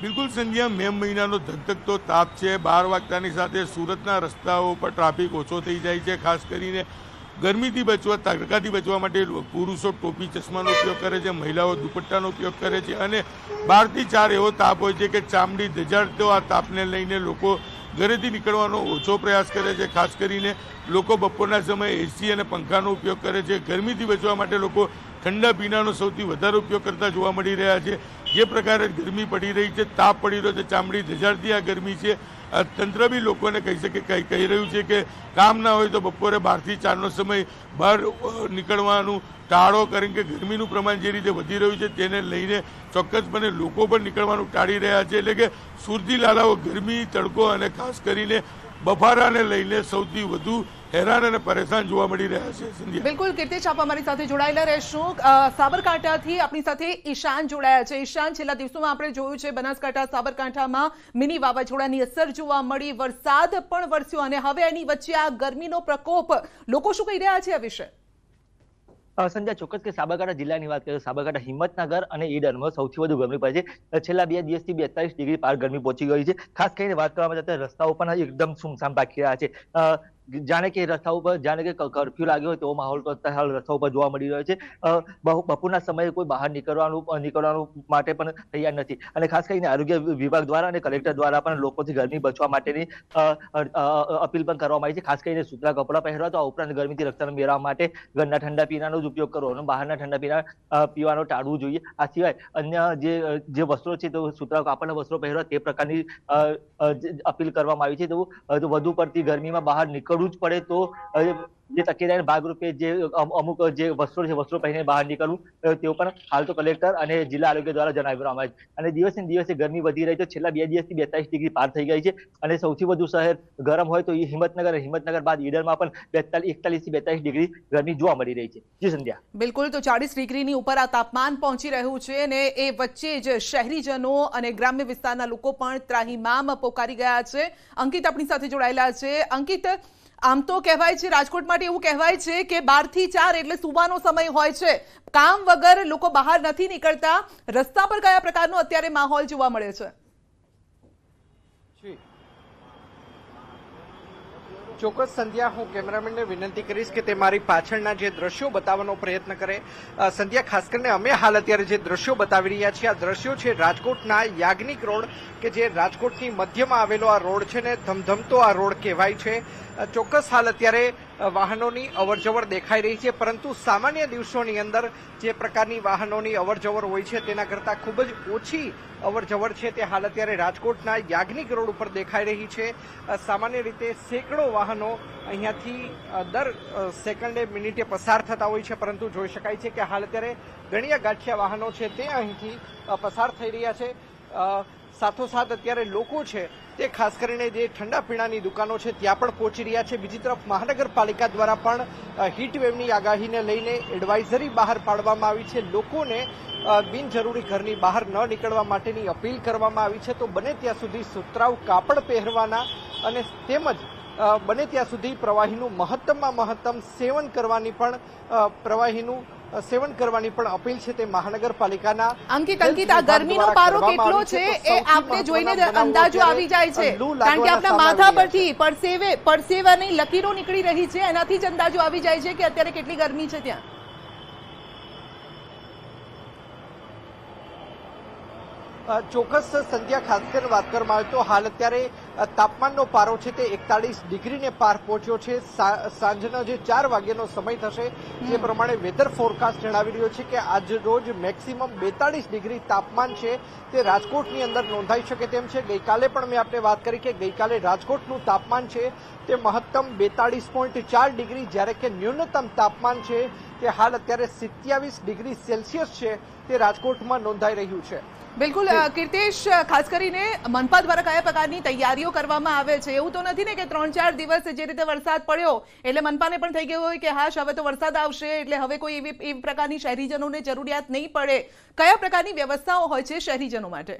બિલકુલ સંધ્યા, મે મહિનાનો ધગધગતો તાપ છે. બાર વાગતાની સાથે સુરતના રસ્તાઓ પર ટ્રાફિક ઓછો થઈ જાય છે. ખાસ કરીને ગરમીથી બચવા, તડકાથી બચવા માટે પુરુષો ટોપી ચશ્માનો ઉપયોગ કરે છે, મહિલાઓ દુપટ્ટાનો ઉપયોગ કરે છે અને બારથી ચાર એવો તાપ હોય છે કે ચામડી ધજાડતો આ તાપને લઈને લોકો ઘરેથી નીકળવાનો ઓછો પ્રયાસ કરે છે. ખાસ કરીને લોકો બપોરના સમયે એસી અને પંખાનો ઉપયોગ કરે છે. ગરમીથી બચવા માટે લોકો ઠંડા પીણાનો સૌથી વધારે ઉપયોગ કરતા જોવા મળી રહ્યા છે. જે પ્રકારે ગરમી પડી રહી છે, તાપ પડી રહ્યો છે, ચામડી ધજાડતી આ ગરમી છે. તંત્ર બી લોકોને કહી શકે, કહી રહ્યું છે કે કામ ના હોય તો બપોરે બારથી ચારનો સમય બહાર નીકળવાનું ટાળો કારણ કે ગરમીનું પ્રમાણ જે રીતે વધી રહ્યું છે તેને લઈને ચોક્કસપણે લોકો પણ નીકળવાનું ટાળી રહ્યા છે. એટલે કે સુરતી લાલાઓ ગરમી, તડકો અને ખાસ કરીને બફારાને લઈને સૌથી વધુ હેરાન અને પરેશાન જોવા મળી રહ્યા છે બિલકુલ કીર્તિશ આપ અમારી સાથે જોડાયેલા રહેશું. સાબરકાંઠાથી આપણી સાથે ઈશાન જોડાયા છે. ઈશાન, છેલ્લા દિવસોમાં આપણે જોયું છે, બનાસકાંઠા, સાબરકાંઠામાં મિની વાવાઝોડાની અસર જોવા મળી. વરસાદ પણ વરસ્યો અને હવે એની વચ્ચે આ ગરમીનો પ્રકોપ લોકો શું કહી રહ્યા છે આ વિશે? સંધ્યા, ચોક્કસ કે સાબરકાંઠા જિલ્લાની વાત કરીએ સાબરકાંઠા હિંમતનગર અને ઈડરમાં સૌથી વધુ ગરમી પડે છે. છેલ્લા બે દિવસથી બેતાલીસ ડિગ્રી પાર ગરમી પહોંચી ગઈ છે. ખાસ કરીને વાત કરવામાં જતા રસ્તાઓ પણ એકદમ સુમસામ બાકી રહ્યા છે. જાણે કે રસ્તા ઉપર, જાણે કે કરફ્યુ લાગ્યો હોય તેવો માહોલ તો હાલ રસ્તા ઉપર જોવા મળી રહ્યો છે. બપોરના સમયે કોઈ બહાર નીકળવાનું નીકળવાનું માટે પણ તૈયાર નથી. અને ખાસ કરીને આરોગ્ય વિભાગ દ્વારા અને કલેક્ટર દ્વારા પણ લોકોથી ગરમી બચવા માટેની અપીલ પણ કરવામાં આવી છે. ખાસ કરીને સૂતરા કપડાં પહેરવા તો આ ઉપરાંત ગરમીથી રક્ષણ મેળવવા માટે ઘરના ઠંડા પીણાનો જ ઉપયોગ કરવો અને બહારના ઠંડા પીણા પીવાનું ટાળવું જોઈએ. આ સિવાય અન્ય જે જે વસ્ત્રો છે તો સૂતરા કાપડના વસ્ત્રો પહેરવા તે પ્રકારની અપીલ કરવામાં આવી છે. તો વધુ પડતી ગરમીમાં બહાર નીકળવું જ પડે તો જે તકેદારી ભાગરૂપે જે અમુક જે વસ્ત્રો છે, વસ્ત્રો પહેરીને બહાર નીકળવું તેવું પણ હાલ તો કલેક્ટર અને જિલ્લા આરોગ્ય દ્વારા જણાવવામાં આવે અને દિવસે દિવસે ગરમી વધી રહી છે. છેલ્લા બે દિવસથી બેતાલીસ ડિગ્રી પાર થઈ ગઈ છે. અને સૌથી વધુ શહેર ગરમ હોય તો એ હિંમતનગર હિંમતનગર બાદ ઈડરમાં પણ બેતાલીસ એકતાલીસથી બેતાલીસ ડિગ્રી ગરમી જોવા મળી રહી છે. જી સંધ્યા. બિલકુલ, તો ચાળીસ ડિગ્રીની ઉપર આ તાપમાન પહોંચી રહ્યું છે અને એ વચ્ચે જ શહેરીજનો અને ગ્રામ્ય વિસ્તારના લોકો પણ ત્રાહીમામ પોકારી ગયા છે. અંકિત આપણી સાથે જોડાયેલા છે. અંકિત આમ તો કહેવાય છે, રાજકોટ માટે એવું કહેવાય છે કે બારથી ચાર એટલે સુવાનો સમય હોય છે. કામ વગર લોકો બહાર નથી નીકળતા. રસ્તા પર કયા પ્રકારનો અત્યારે માહોલ જોવા મળે છે જી. ચોક્કસ સંધ્યા, હું કેમેરામેનને વિનંતી કરીશ કે તે મારી પાછળના જે દ્રશ્યો બતાવવાનો પ્રયત્ન કરે. સંધ્યા, ખાસ કરીને અમે હાલ અત્યારે જે દ્રશ્યો બતાવી રહ્યા છીએ, આ દ્રશ્યો છે રાજકોટના યાજ્ઞિક રોડ કે જે રાજકોટની મધ્યમાં આવેલો આ રોડ છે ને ધમધમતો આ રોડ કહેવાય છે. ચોક્કસ હાલ અત્યારે વાહનોની અવરજવર દેખાઈ રહી છે, પરંતુ સામાન્ય દિવસોની અંદર જે પ્રકારની વાહનોની અવરજવર હોય છે, તેના કરતાં ખૂબ જ ઓછી અવરજવર છે. તે હાલ અત્યારે રાજકોટના યાજ્ઞિક રોડ ઉપર દેખાઈ રહી છે. સામાન્ય રીતે સેંકડો વાહનો અહીંયાથી દર સેકન્ડે મિનિટે પસાર થતા હોય છે, પરંતુ જોઈ શકાય છે કે હાલ અત્યારે ગણ્યા ગાંઠિયા વાહનો છે, તે અહીંથી પસાર થઈ રહ્યા છે. સાથોસાથ અત્યારે લોકો છે, તે ખાસ કરીને જે ઠંડા પીણાની દુકાનો છે, ત્યાં પણ પહોંચી રહ્યા છે. બીજી તરફ મહાનગરપાલિકા દ્વારા પણ હીટવેવની આગાહીને લઈને એડવાઇઝરી બહાર પાડવામાં આવી છે. લોકોને બિનજરૂરી ઘરની બહાર ન નીકળવા માટેની અપીલ કરવામાં આવી છે. તો બને ત્યાં સુધી સુતરાઉ કાપડ પહેરવાના અને તેમજ બને ત્યાં સુધી પ્રવાહીનું મહત્તમમાં મહત્તમ સેવન કરવાની પણ પ્રવાહીનું સેવન કરવાની પણ અપીલ છે તે મહાનગરપાલિકાના અંકિત અંકિત આ ગરમીનો પારો કેટલો છે એ આપને જોઈને અંદાજો આવી જાય છે. કારણ કે આપના માથા પરથી પરસેવે પરસેવાની લકીરો નીકળી રહી છે એનાથી જ અંદાજો આવી જાય છે કે અત્યારે કેટલી ગરમી છે ત્યાં. ચોક્કસ સંધ્યા ખાસ કરીને વાત કરવામાં આવે તો હાલ અત્યારે તાપમાનનો પારો છે તે એકતાળીસ ડિગ્રીને પાર પહોંચ્યો છે. સાંજના જે ચાર વાગ્યાનો સમય થશે તે પ્રમાણે વેધર ફોરકાસ્ટ જણાવી રહ્યો છે કે આજ રોજ મેક્સિમમ બેતાળીસ ડિગ્રી તાપમાન છે તે રાજકોટની અંદર નોંધાઈ શકે તેમ છે. ગઈકાલે પણ મેં આપણે વાત કરી કે ગઈકાલે રાજકોટનું તાપમાન છે તે મહત્તમ બેતાળીસ પોઈન્ટ ચાર ડિગ્રી જ્યારે કે ન્યૂનતમ તાપમાન છે તે હાલ અત્યારે સિત્યાવીસ ડિગ્રી સેલ્સિયસ છે તે રાજકોટમાં નોંધાઈ રહ્યું છે. બિલકુલ કીર્તેશ ખાસ કરીને મનપા દ્વારા કયા પ્રકારની તૈયારીઓ કરવામાં આવે છે. એવું તો નથી ને કે ત્રણ ચાર દિવસ જે રીતે વરસાદ પડ્યો, એટલે મનપાને પણ થઈ ગયું હોય કે હાશ, હવે તો વરસાદ આવશે, એટલે હવે કોઈ એવી એવી પ્રકારની શહેરીજનોને જરૂરિયાત નહીં પડે. કયા પ્રકારની વ્યવસ્થાઓ હોય છે શહેરીજનો માટે?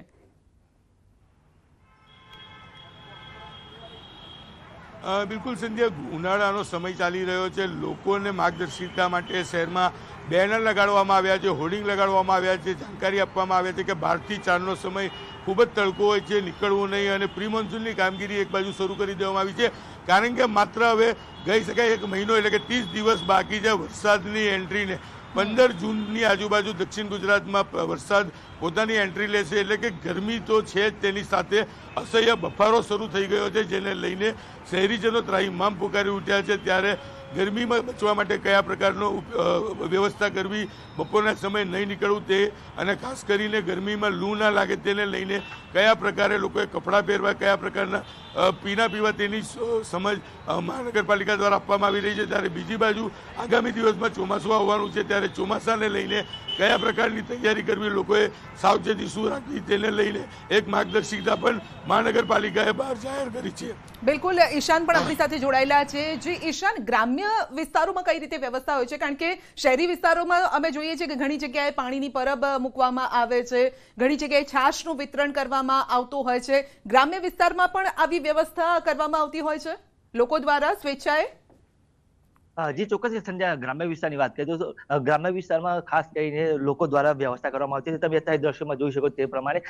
બિલકુલ સંધ્યા, ઉનાળાનો સમય ચાલી રહ્યો છે. લોકોને માર્ગદર્શિકા માટે શહેરમાં બેનર લગાડવામાં આવ્યા છે, હોર્ડિંગ લગાડવામાં આવ્યા છે, જાણકારી આપવામાં આવ્યા છે કે બારથી ચારનો સમય ખૂબ જ તડકો હોય છે, નીકળવું નહીં અને પ્રી મોન્સૂનની કામગીરી એક બાજુ શરૂ કરી દેવામાં આવી છે. કારણ કે માત્ર હવે ગઈ શકાય એક મહિનો એટલે કે ત્રીસ દિવસ બાકી છે વરસાદની એન્ટ્રીને. પંદર જૂનની આજુબાજુ દક્ષિણ ગુજરાતમાં વરસાદ પોતાની એન્ટ્રી લેશે એટલે કે ગરમી તો છે જ તેની સાથે અસહ્ય બફારો શરૂ થઈ ગયો છે, જેને લઈને શહેરીજનો ત્રાહિમામ પુકારી ઉઠ્યા છે. ત્યારે ગરમીમાં બચવા માટે કયા પ્રકારનો વ્યવસ્થા કરવી, બપોરના સમયે નહીં નીકળવું તે અને ખાસ કરીને ગરમીમાં લૂ ના લાગે તેને લઈને કયા પ્રકારે લોકોએ કપડાં પહેરવા, કયા પ્રકારના પીના પીવા તેની સમજ મહાનગરપાલિકા દ્વારા આપવામાં આવી રહી છે. ત્યારે બીજી બાજુ આગામી દિવસમાં ચોમાસું આવવાનું છે ત્યારે ચોમાસાને લઈને કયા પ્રકારની તૈયારી કરવી લોકોએ સાવચેતી શું રાખવી તેને લઈને એક માર્ગદર્શિકા પણ મહાનગરપાલિકાએ બહાર જાહેર કરી છે. બિલકુલ, ઈશાન પણ આપણી સાથે જોડાયેલા છે. જે, ઈશાન, ગ્રામ્ય વિસ્તારોમાં કઈ રીતે વ્યવસ્થા હોય છે? કારણ કે શહેરી વિસ્તારોમાં અમે જોઈએ છીએ કે ઘણી જગ્યાએ પાણીની પરબ મૂકવામાં આવે છે. ઘણી જગ્યાએ છાશનું વિતરણ કરવામાં આવતું હોય છે. ગ્રામ્ય વિસ્તારમાં પણ આવી વ્યવસ્થા કરવામાં આવતી હોય છે? લોકો દ્વારા સ્વેચ્છાએ જી ચોક્કસ ગ્રામ્ય વિસ્તારની વાત કરીએ તો ગ્રામ્ય વિસ્તારમાં ખાસ કરીને લોકો દ્વારા વ્યવસ્થા કરવામાં આવતી છે. તમે અત્યારે દ્રશ્યમાં જોઈ શકો તે પ્રમાણે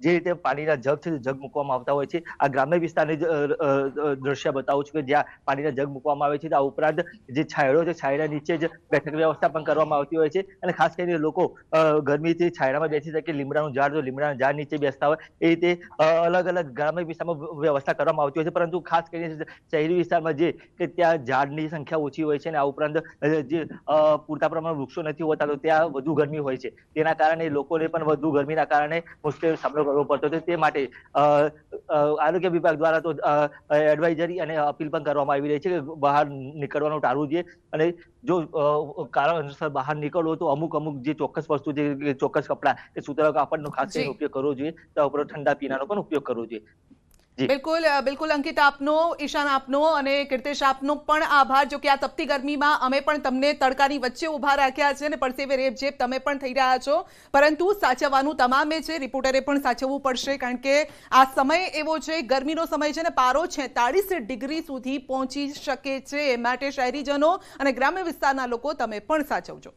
જે રીતે પાણીના જગ છે જગ મૂકવામાં આવતા હોય છે. આ ગ્રામ્ય વિસ્તારની જ, દ્રશ્ય બતાવું છું કે જ્યાં પાણીના જગ મૂકવામાં આવે છે આ ઉપરાંત જે છાંયડો છે છાંયડા નીચે જ બેઠક વ્યવસ્થા પણ કરવામાં આવતી હોય છે. અને ખાસ કરીને લોકો ગરમીથી છાંયડામાં બેસી શકે લીમડાનું ઝાડ તો લીમડાના ઝાડ નીચે બેસતા હોય એ રીતે અલગ અલગ ગ્રામ્ય વિસ્તારમાં વ્યવસ્થા કરવામાં આવતી હોય છે. પરંતુ ખાસ કરીને શહેરી વિસ્તારમાં જે કે ત્યાં ઝાડની સંખ્યા ઓછી હોય છે અને આ ઉપરાંત જે પૂરતા પ્રમાણમાં વૃક્ષો નથી હોતા તો ત્યાં વધુ ગરમી હોય છે. તેના કારણે લોકોને પણ વધુ ગરમીના કારણે મુશ્કેલીનો સામનો કરવો પડતો હતો. તે માટે આરોગ્ય વિભાગ દ્વારા તો એડવાઇઝરી અને અપીલ પણ કરવામાં આવી રહી છે કે બહાર નીકળવાનું ટાળવું જોઈએ. અને જો કારણ કારણસર બહાર નીકળવો તો અમુક અમુક જે ચોક્કસ વસ્તુ છે ચોક્કસ કપડાં કે સુતરા કાપડનો ખાસ કરીને ઉપયોગ કરવો જોઈએ. તો ઉપરાંત ઠંડા પીણાનો પણ ઉપયોગ કરવો જોઈએ. જી. બિલકુલ બિલકુલ અંકિત, આપનો, ઈશાન આપનો અને કીર્તેશ આપનો પણ આભાર. જો કે આ તપતી ગરમીમાં અમે પણ તમને તડકાની વચ્ચે ઊભા રાખ્યા છે અને પરસેવે રેબઝેબ તમે પણ થઈ રહ્યા છો. પરંતુ સાચવવાનું તમામે છે. રિપોર્ટરે પણ સાચવવું પડશે કારણ કે આ સમય એવો છે, ગરમીનો સમય છે ને પારો છેતાળીસ ડિગ્રી સુધી પહોંચી શકે છે. એ માટે શહેરીજનો અને ગ્રામ્ય વિસ્તારના લોકો તમે પણ સાચવજો.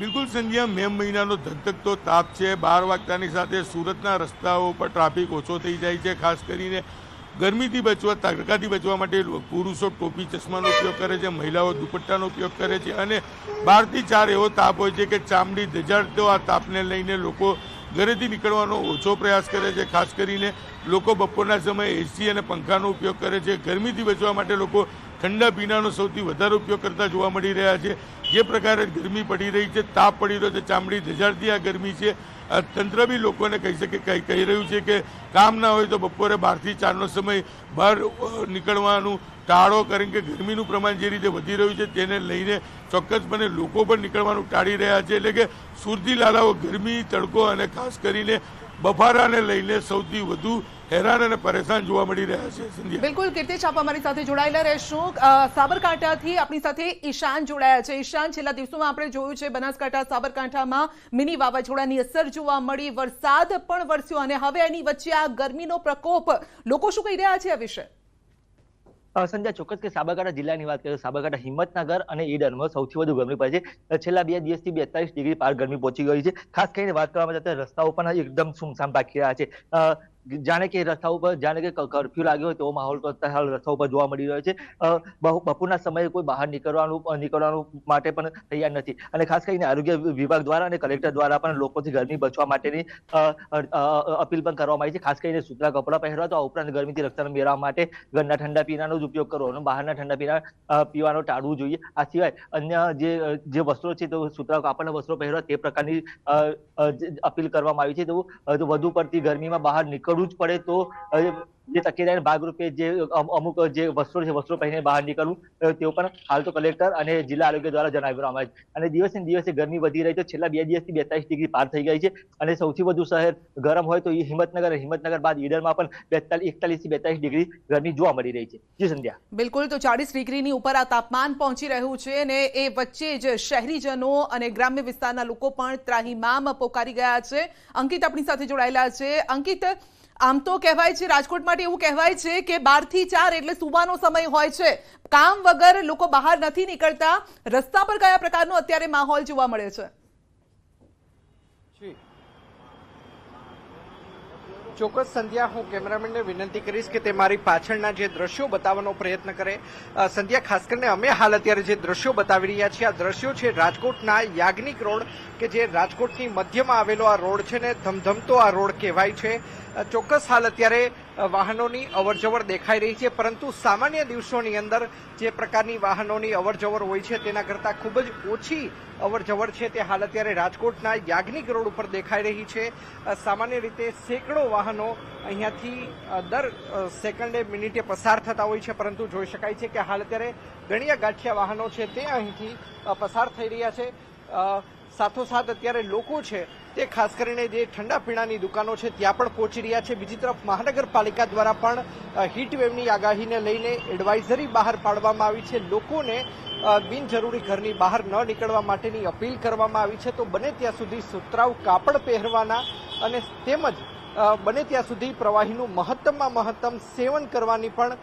બિલકુલ સંધ્યા, મે મહિનાનો ધગધગતો તાપ છે. બાર વાગતાની સાથે સુરતના રસ્તાઓ પર ટ્રાફિક ઓછો થઈ જાય છે. ખાસ કરીને ગરમીથી બચવા, તડકાથી બચવા માટે પુરુષો ટોપી, ચશ્માનો ઉપયોગ કરે છે. મહિલાઓ દુપટ્ટાનો ઉપયોગ કરે છે. અને બારથી ચાર એવો તાપ હોય છે કે ચામડી દજાડતો આ તાપને લઈને લોકો ઘરેથી નીકળવાનો ઓછો પ્રયાસ કરે છે. ખાસ કરીને લોકો બપોરના સમયે એસી અને પંખાનો ઉપયોગ કરે છે. ગરમીથી બચવા માટે લોકો ઠંડા પીણાનો સૌથી વધારે ઉપયોગ કરતા જોવા મળી રહ્યા છે. જે પ્રકારે ગરમી પડી રહી છે, તાપ પડી રહ્યો છે, ચામડી ધજાડતી આ ગરમી છે. તંત્ર બી લોકોને કહી શકે, કહી રહ્યું છે કે કામ ના હોય તો બપોરે બારથી ચારનો સમય બહાર નીકળવાનું ટાળો, કારણ કે ગરમીનું પ્રમાણ જે રીતે વધી રહ્યું છે તેને લઈને ચોક્કસપણે લોકો પણ નીકળવાનું ટાળી રહ્યા છે. એટલે કે સુરતી લાલાઓ ગરમી, તડકો અને ખાસ કરીને બફારાને લઈને સૌથી વધુ હેરાન અને પરેશાન જોવા મળી રહ્યા છે, સંધ્યા. બિલકુલ કીર્તિ આપ અમારી સાથે જોડાયેલા રહેશું. સાબરકાંઠાથી આપણી સાથે ઈશાન જોડાયા છે. ઈશાન, છેલ્લા દિવસોમાં આપણે જોયું છે, બનાસકાંઠા, સાબરકાંઠામાં મિની વાવાઝોડાની અસર જોવા મળી. વરસાદ પણ વરસ્યો અને હવે એની વચ્ચે આ ગરમીનો પ્રકોપ. લોકો શું કહી રહ્યા છે આ વિશે? અ, સંજય ચોક્કસ કે સાબરકાંઠા જિલ્લાની વાત કરીએ સાબરકાંઠા હિંમતનગર અને ઈડરમાં સૌથી વધુ ગરમી પડે છે. છેલ્લા બે દિવસથી બેતાલીસ ડિગ્રી પાર ગરમી પહોંચી ગઈ છે. ખાસ કરીને વાત કરવામાં જતા રસ્તાઓ પણ એકદમ સુમસામ બાકી રહ્યા છે. જાણે કે રસ્તા ઉપર, જાણે કે કર્ફ્યુ લાગ્યો હોય તેવો માહોલ હાલ રસ્તા ઉપર જોવા મળી રહ્યો છે. બપોરના સમયે કોઈ બહાર નીકળવાનું નીકળવાનું માટે પણ તૈયાર નથી. અને ખાસ કરીને આરોગ્ય વિભાગ દ્વારા અને કલેક્ટર દ્વારા પણ લોકોથી ગરમી બચવા માટેની અપીલ પણ કરવામાં આવી છે. ખાસ કરીને સૂતરા કપડાં પહેરવા, તો આ ઉપરાંત ગરમીથી રક્ષણ મેળવવા માટે ઘરના ઠંડા પીણાનો જ ઉપયોગ કરવો. અને બહારના ઠંડા પીણા પીવાનું ટાળવું જોઈએ. આ સિવાય અન્ય જે જે વસ્ત્રો છે, તો સૂતરા કાપડના વસ્ત્રો પહેરવા તે પ્રકારની અપીલ કરવામાં આવી છે. તો વધુ પડતી ગરમીમાં બહાર નીકળવું જ પડે તો જે તકેદારી ભાગરૂપે જે અમુક જે વસ્ત્રો છે વસ્ત્રો પહેરીને બહાર નીકળવું તેવું પણ હાલ તો કલેક્ટર અને જિલ્લા આરોગ્ય દ્વારા જણાવવામાં આવે છે અને દિવસે દિવસે ગરમી વધી રહી છે છેલ્લા બે દિવસથી બેતાલીસ ડિગ્રી પાર થઈ ગઈ છે. અને સૌથી વધુ શહેર ગરમ હોય તો હિંમતનગર હિંમતનગર બાદ ઈડરમાં પણ બેતાલીસ એકતાલીસથી બેતાલીસ ડિગ્રી ગરમી જોવા મળી રહી છે. જી સંધ્યા. બિલકુલ, તો ચાળીસ ડિગ્રીની ઉપર આ તાપમાન પહોંચી રહ્યું છે અને એ વચ્ચે જ શહેરીજનો અને ગ્રામ્ય વિસ્તારના લોકો પણ ત્રાહિમામ પોકારી ગયા છે. અંકિત આપણી સાથે જોડાયેલા છે. અંકિત આમ તો કહેવાય છે, રાજકોટ માટે એવું કહેવાય છે કે બારથી ચાર એટલે સુવાનો સમય હોય છે. કામ વગર લોકો બહાર નથી નીકળતા. રસ્તા પર કયા પ્રકારનો અત્યારે માહોલ જોવા મળે છે જી. ચોક્કસ સંધ્યા, હું કેમેરામેનને વિનંતી કરીશ કે તે મારી પાછળના જે દ્રશ્યો બતાવવાનો પ્રયત્ન કરે. સંધ્યા, ખાસ કરીને અમે હાલ અત્યારે જે દ્રશ્યો બતાવી રહ્યા છીએ, આ દ્રશ્યો છે રાજકોટના યાજ્ઞિક રોડ કે જે રાજકોટની મધ્યમાં આવેલો આ રોડ છે ને ધમધમતો આ રોડ કહેવાય છે. ચોક્કસ હાલ અત્યારે વાહનોની અવરજવર દેખાઈ રહી છે, પરંતુ સામાન્ય દિવસોની અંદર જે પ્રકારની વાહનોની અવરજવર હોય છે તેના કરતાં ખૂબ જ ઓછી અવરજવર છે તે હાલ અત્યારે રાજકોટના યાજ્ઞિક રોડ ઉપર દેખાઈ રહી છે. સામાન્ય રીતે સેંકડો વાહનો અહીંયાથી દર સેકન્ડે મિનિટે પસાર થતા હોય છે, પરંતુ જોઈ શકાય છે કે હાલ અત્યારે ગણ્યા ગાંઠિયા વાહનો છે, તે અહીંથી પસાર થઈ રહ્યા છે. સાથોસાથ અત્યારે લોકો છે, તે ખાસ કરીને જે ઠંડા પીણાની દુકાનો છે, ત્યાં પણ પહોંચી રહ્યા છે. બીજી તરફ મહાનગરપાલિકા દ્વારા પણ હીટવેવની આગાહીને લઈને એડવાઇઝરી બહાર પાડવામાં આવી છે. લોકોને બિનજરૂરી ઘરની બહાર ન નીકળવા માટેની અપીલ કરવામાં આવી છે. તો બને ત્યાં સુધી સુતરાઉ કાપડ પહેરવાના અને તેમજ બને ત્યાં સુધી પ્રવાહીનું મહત્તમમાં મહત્તમ સેવન કરવાની પણ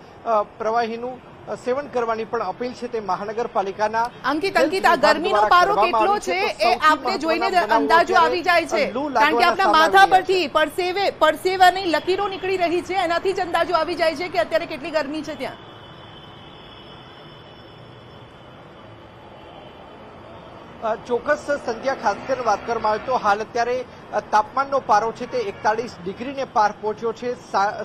પ્રવાહીનું સેવન કરવાની પણ અપીલ છે તે મહાનગરપાલિકાના અંકિત અંકિત આ ગરમીનો પારો કેટલો છે એ આપને જોઈને અંદાજો આવી જાય છે કારણ કે આપના માથા. પરથી પરસેવે પરસેવાની લકીરો નીકળી રહી છે એનાથી જ અંદાજો આવી જાય છે કે અત્યારે કેટલી ગરમી છે ત્યાં ચોક્કસ સંધ્યા ખાસ કરીને વાત કરવામાં આવે તો હાલ અત્યારે તાપમાનનો પારો છે તે એકતાળીસ ડિગ્રીને પાર પહોંચ્યો છે.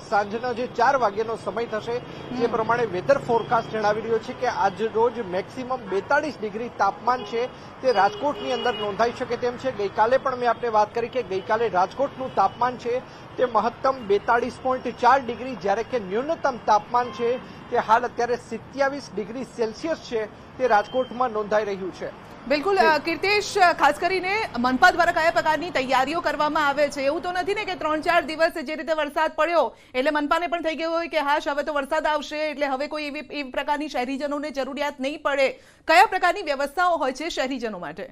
સાંજનો જે ચાર વાગ્યાનો સમય થશે જે પ્રમાણે વેધર ફોરકાસ્ટ જણાવી રહ્યો છે કે આજ રોજ મેક્સિમમ બેતાળીસ ડિગ્રી તાપમાન છે તે રાજકોટની અંદર નોંધાઈ શકે તેમ છે. ગઈકાલે પણ મેં આપણે વાત કરી કે ગઈકાલે રાજકોટનું તાપમાન છે તે મહત્તમ બેતાળીસ પોઈન્ટ ચાર ડિગ્રી જ્યારે કે ન્યૂનતમ તાપમાન છે તે હાલ અત્યારે સિત્યાવીસ ડિગ્રી સેલ્સિયસ છે તે રાજકોટમાં નોંધાઈ રહ્યું છે. બિલકુલ કીર્તેશ ખાસ કરીને મનપા દ્વારા કયા પ્રકારની તૈયારીઓ કરવામાં આવે છે? એવું તો નથી ને કે ત્રણ ચાર દિવસ જે રીતે વરસાદ પડ્યો એટલે મનપાને પણ થઈ ગયું હોય કે હાશ હવે તો વરસાદ આવશે એટલે હવે કોઈ એવી એવી પ્રકારની શહેરીજનોને જરૂરિયાત નહીં પડે. કયા પ્રકારની વ્યવસ્થાઓ હોય છે શહેરીજનો માટે?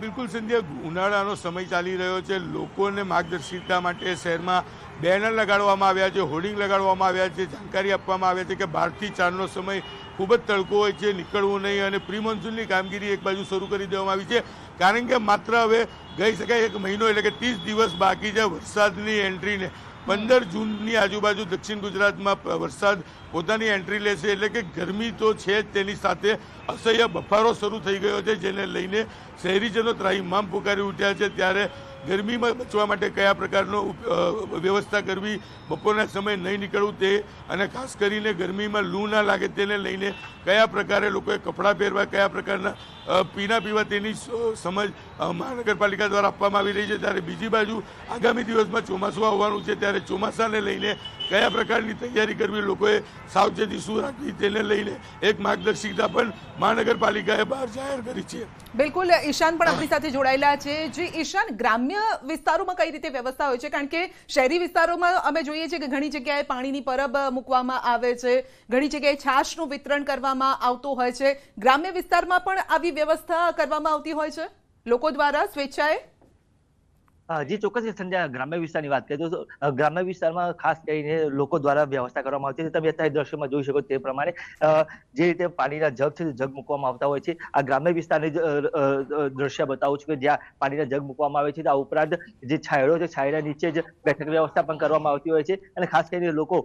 બિલકુલ સંધ્યા ઉનાળાનો સમય ચાલી રહ્યો છે. લોકોને માર્ગદર્શિતા માટે શહેરમાં બેનર લગાડવામાં આવ્યા છે, હોર્ડિંગ લગાડવામાં આવ્યા છે, જાણકારી આપવામાં આવે છે કે બારથી ચારનો સમય ખૂબ જ તડકો હોય છે, નીકળવું નહીં અને પ્રી મોન્સૂનની કામગીરી એક બાજુ શરૂ કરી દેવામાં આવી છે. કારણ કે માત્ર હવે ગઈ શકાય એક મહિનો એટલે કે ત્રીસ દિવસ બાકી છે વરસાદની એન્ટ્રીને. પંદર જૂનની આજુબાજુ દક્ષિણ ગુજરાતમાં વરસાદ પોતાની એન્ટ્રી લેશે એટલે કે ગરમી તો છે જ તેની સાથે અસહ્ય બફારો શરૂ થઈ ગયો છે, જેને લઈને શહેરીજનો ત્રાહિમામ પુકારી ઉઠ્યા છે. ત્યારે ગરમીમાં બચવા માટે કયા પ્રકારનો વ્યવસ્થા કરવી, બપોરના સમયે નહીં નીકળવું તે અને ખાસ કરીને ગરમીમાં લૂ ના લાગે તેને લઈને કયા પ્રકારે લોકોએ કપડાં પહેરવા, કયા પ્રકારના પીણા પીવા તેની સમજ મહાનગરપાલિકા દ્વારા આપવામાં આવી રહી છે. ત્યારે બીજી બાજુ આગામી દિવસમાં ચોમાસું આવવાનું છે. ત્યારે ચોમાસાને લઈને કયા પ્રકારની તૈયારી કરવી લોકોએ સાવચેતી શું રાખવી તેને લઈને એક માર્ગદર્શિકા પણ મહાનગરપાલિકાએ બહાર જાહેર કરી છે. બિલકુલ, ઈશાન પણ આપણી સાથે જોડાયેલા છે. જે ઈશાન ગ્રામ્ય વિસ્તારોમાં કઈ રીતે વ્યવસ્થા હોય છે? કારણ કે શહેરી વિસ્તારોમાં અમે જોઈએ છીએ કે ઘણી જગ્યાએ પાણીની પરબ મૂકવામાં આવે છે. ઘણી જગ્યાએ છાશનું વિતરણ કરવામાં આવતું હોય છે. ગ્રામ્ય વિસ્તારમાં પણ આવી વ્યવસ્થા કરવામાં આવતી હોય છે? લોકો દ્વારા સ્વેચ્છાએ જી ચોક્કસ સંધ્યા, ગ્રામ્ય વિસ્તારની વાત કરીએ તો ગ્રામ્ય વિસ્તારમાં ખાસ કરીને લોકો દ્વારા વ્યવસ્થા કરવામાં આવતી છે. તમે અત્યારે દ્રશ્યમાં જોઈ શકો તે પ્રમાણે જે રીતે પાણીના જગ છે જગ મૂકવામાં આવતા હોય છે. આ ગ્રામ્ય વિસ્તારની દ્રશ્ય બતાવું છું કે જ્યાં પાણીના જગ મૂકવામાં આવે છે આ ઉપરાંત જે છાંયડો છે, છાંયડા નીચે જ બેઠક વ્યવસ્થા પણ કરવામાં આવતી હોય છે. અને ખાસ કરીને લોકો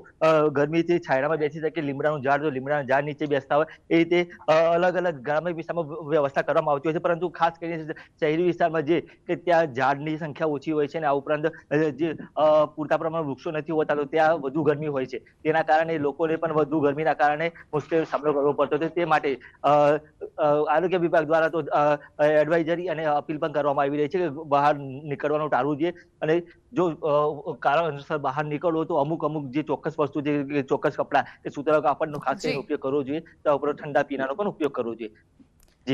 ગરમીથી છાંયડામાં બેસી શકે, લીમડાનું ઝાડ જો લીમડાના ઝાડ નીચે બેસતા હોય, એ રીતે અલગ અલગ ગ્રામ્ય વિસ્તારમાં વ્યવસ્થા કરવામાં આવતી હોય છે. પરંતુ ખાસ કરીને શહેરી વિસ્તારમાં જે કે ત્યાં ઝાડની સંખ્યા સંખ્યા ઓછી હોય છે અને આ ઉપરાંત જે પૂરતા પ્રમાણમાં વૃક્ષો નથી હોતા તો ત્યાં વધુ ગરમી હોય છે. તેના કારણે લોકોને પણ વધુ ગરમીના કારણે મુશ્કેલીનો સામનો કરવો પડતો હતો. તે માટે આરોગ્ય વિભાગ દ્વારા તો એડવાઇઝરી અને અપીલ પણ કરવામાં આવી રહી છે કે બહાર નીકળવાનું ટાળવું જોઈએ. અને જો કારણસર બહાર નીકળવો તો અમુક અમુક જે ચોક્કસ વસ્તુ જે ચોક્કસ કપડાં કે સુતરા કાપડનો ખાસ કરીને ઉપયોગ કરવો જોઈએ. તો ઉપરાંત ઠંડા પીણાનો પણ ઉપયોગ કરવો જોઈએ.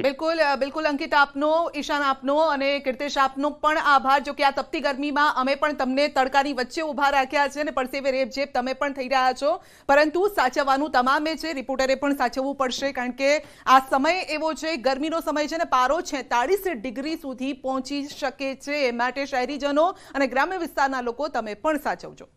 બિલકુલ બિલકુલ અંકિત, આપનો, ઈશાન આપનો અને કીર્તેશ આપનો પણ આભાર. જો કે આ તપતી ગરમીમાં અમે પણ તમને તડકાની વચ્ચે ઊભા રાખ્યા છે અને પરસેવે રેબઝેબ તમે પણ થઈ રહ્યા છો. પરંતુ સાચવવાનું તમામે છે. રિપોર્ટરે પણ સાચવવું પડશે કારણ કે આ સમય એવો છે, ગરમીનો સમય છે ને પારો છેતાળીસ ડિગ્રી સુધી પહોંચી શકે છે. માટે શહેરીજનો અને ગ્રામ્ય વિસ્તારના લોકો તમે પણ સાચવજો.